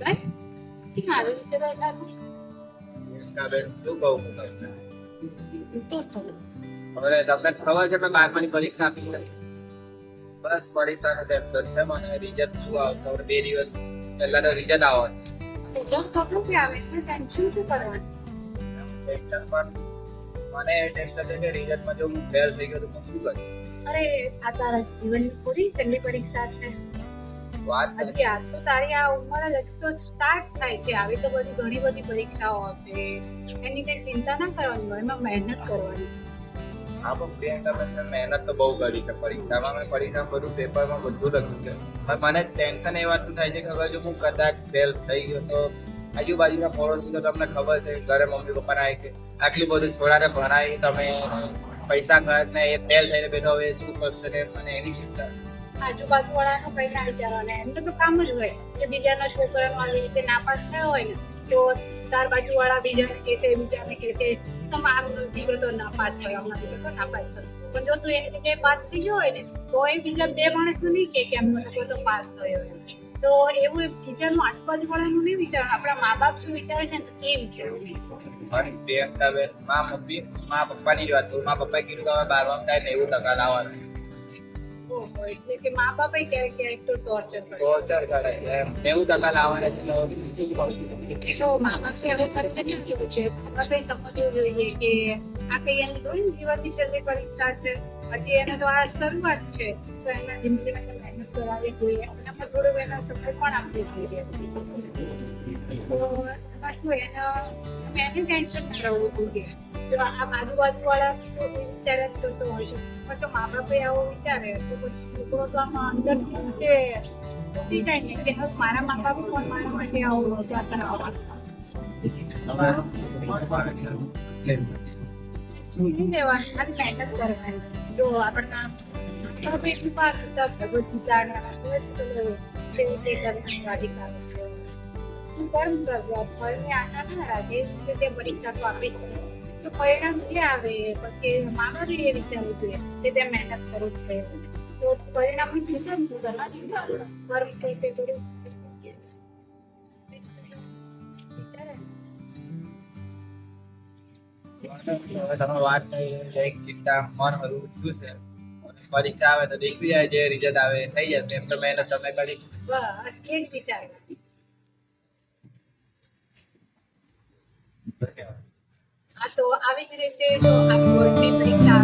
right? કેમ આવી રીતે બેઠા છો? બેન શું કહું હું તમને હવે તમને ખબર છે મેં બારમાની પરીક્ષા આપી છે બસ પરીક્ષાનો ટેન્શન છે મને રિઝલ્ટ શું આવશે હવે બે દિવસ પહેલા તો રિઝલ્ટ કે આવે એટલે ટેન્શન શું કરવાનું ટેન્શન પણ મને ટેન્શન છે કે રિઝલ્ટમાં જો હું ફેલ થઈ ગયો તો હું શું કરીશ અરે આ તારા જીવનની પૂરી છેલ્લી પરીક્ષા છે હજી આ તો તારી આ ઉંમર જ હજી તો સ્ટાર્ટ થાય છે. આવી તો બધી ઘણી બધી પરીક્ષાઓ હશે. એની કઈ ચિંતા ના કરવાની હોય એમાં મહેનત કરવાની. હા પણ પ્રિયંકા મેં મહેનત તો બહુ કરી છે. પરીક્ષામાં મેં પરીક્ષા બધું પેપરમાં બધું લખ્યું છે. પણ મને ટેન્શન એ વાતનું થાય છે કે હવે જો હું કદાચ ફેલ થઈ ગયો તો આજુબાજુના પડોશી તો તમને ખબર છે ઘરે મમ્મી પપ્પાને આવે કે આટલું બધું છોડાને ભણાવી તમે પૈસા ખર્ચ ને એ ફેલ થઈને બેઠો હવે શું કરશે ને? મને એની ચિંતા. આજુબાજુ વાળાનો કઈ ના એમને તો કામ જ હોય કે બીજાના છોકરાનો આવી રીતે નાપાસ થયો હોય ને, તો તાર બાજુ વાળા બીજાને કહેશે બીજાને કહેશે તો મારું દીકરો તો નાપાસ થયો અમારો દીકરો નાપાસ થયો. પણ જો તું એની જગ્યાએ પાસ થઈ ગયો હોય ને, તો એ બીજા બે માણસનું નહીં કે એમનો છોકરો તો પાસ થયો તો એવું બીજાનું આજુબાજુ વાળાનું નહીં વિચારવાનું આપણા મા બાપ શું વિચારે છે ને એ વિચારવું મારી મા મમ્મી મા વાત મા પપ્પાએ કીધું કે હવે બારમા થાય નેવું ટકા લાવવાનું. ઓહો, એટલે કે મા બાપે ક્યારેક ક્યારેક તો ટોર્ચર કરે. ટોર્ચર કરે એમ. નેવું ટકા લાવવાના છે તો તો મા બાપ હવે ખરેખર કેવું કેવું છે? મા બાપે સમજવું જોઈએ કે આ કઈ એની થોડી જીવનની છેલ્લી પરીક્ષા છે. પછી એને તો આ શરૂઆત છે. તો એના ધીમે ધીમે મહેનત કરાવવી જોઈએ. એનામાં થોડો એનો સમય પણ આપવી જોઈએ. તો એના ટેન્શન ના રહેવું જોઈએ. જો આ બાજુ બાજુ વાળા તો વિચારે જ હોય છે. પણ જો મા બાપે આવો વિચારે તો પછી છોકરો તો આમાં અંદરથી તે તૂટી જાય ને કે હવે મારા મા બાપ પણ મારા માટે આવું વિચાર કરાવવા છોડી દેવાની, ખાલી મહેનત કરવાની. જો આપણા એટલું પાર ભગવદ ગીતાના રીતે કરવાનો અધિકાર છે. તું કર્મ કરજો ફળની આશા તે પરીક્ષા તો આપી જ. તો પરિણામ જે આવે પછી મા બાપે એ વિચારવું જોઈએ કે તે મહેનત કરું છે. તો પરિણામ વિચાર શું કરવાનું વર્ગ કઈ તે વાત એક ચિંતા મન થયું છે? પરીક્ષા આવે તો દેખી જાય જે રિઝલ્ટ આવે થઈ જશે એમ તો મહેનત તમે કરી. બસ એ જ વિચાર. આવી જ રીતે જો આપણી બોર્ડની પરીક્ષા